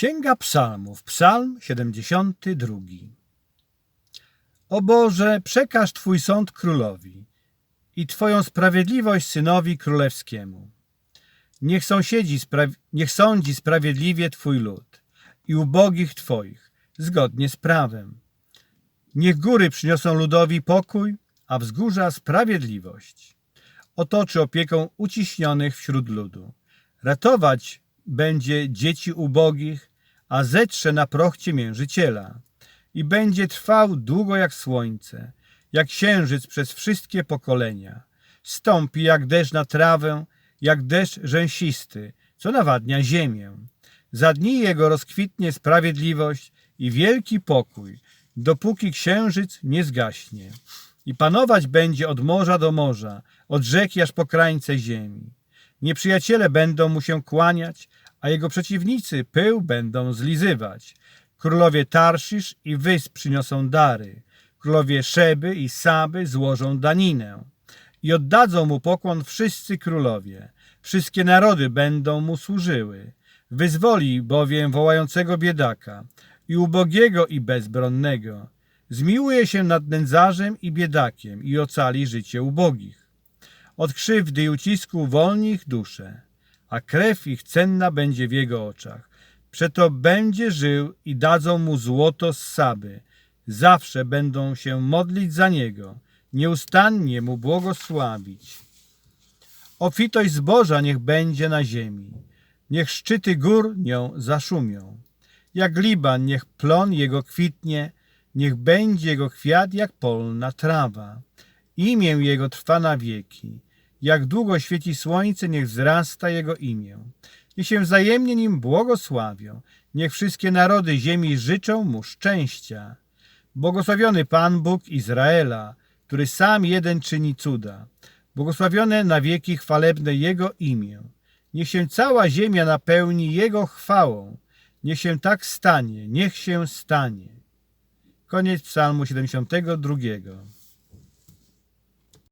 Księga Psalmów, Psalm 72. O Boże, przekaż Twój sąd królowi i Twoją sprawiedliwość synowi królewskiemu. Niech, sąsiedzi niech sądzi sprawiedliwie Twój lud i ubogich Twoich, zgodnie z prawem. Niech góry przyniosą ludowi pokój, a wzgórza sprawiedliwość. Otoczy opieką uciśnionych wśród ludu. Ratować będzie dzieci ubogich, a zetrze na proch ciemiężyciela. I będzie trwał długo jak słońce, jak księżyc przez wszystkie pokolenia. Stąpi jak deszcz na trawę, jak deszcz rzęsisty, co nawadnia ziemię. Za dni jego rozkwitnie sprawiedliwość i wielki pokój, dopóki księżyc nie zgaśnie. I panować będzie od morza do morza, od rzeki aż po krańce ziemi. Nieprzyjaciele będą mu się kłaniać, a jego przeciwnicy pył będą zlizywać. Królowie Tarszisz i Wysp przyniosą dary. Królowie Szeby i Saby złożą daninę. I oddadzą mu pokłon wszyscy królowie. Wszystkie narody będą mu służyły. Wyzwoli bowiem wołającego biedaka i ubogiego i bezbronnego. Zmiłuje się nad nędzarzem i biedakiem i ocali życie ubogich. Od krzywdy i ucisku wolni ich dusze, a krew ich cenna będzie w jego oczach. Przeto będzie żył i dadzą mu złoto z Saby. Zawsze będą się modlić za niego, nieustannie mu błogosławić. Obfitość zboża niech będzie na ziemi, niech szczyty gór nią zaszumią. Jak Liban, niech plon jego kwitnie, niech będzie jego kwiat jak polna trawa. Imię jego trwa na wieki. Jak długo świeci słońce, niech wzrasta jego imię. Niech się wzajemnie nim błogosławią. Niech wszystkie narody ziemi życzą mu szczęścia. Błogosławiony Pan Bóg Izraela, który sam jeden czyni cuda. Błogosławione na wieki chwalebne Jego imię. Niech się cała ziemia napełni Jego chwałą. Niech się tak stanie, niech się stanie. Koniec psalmu 72.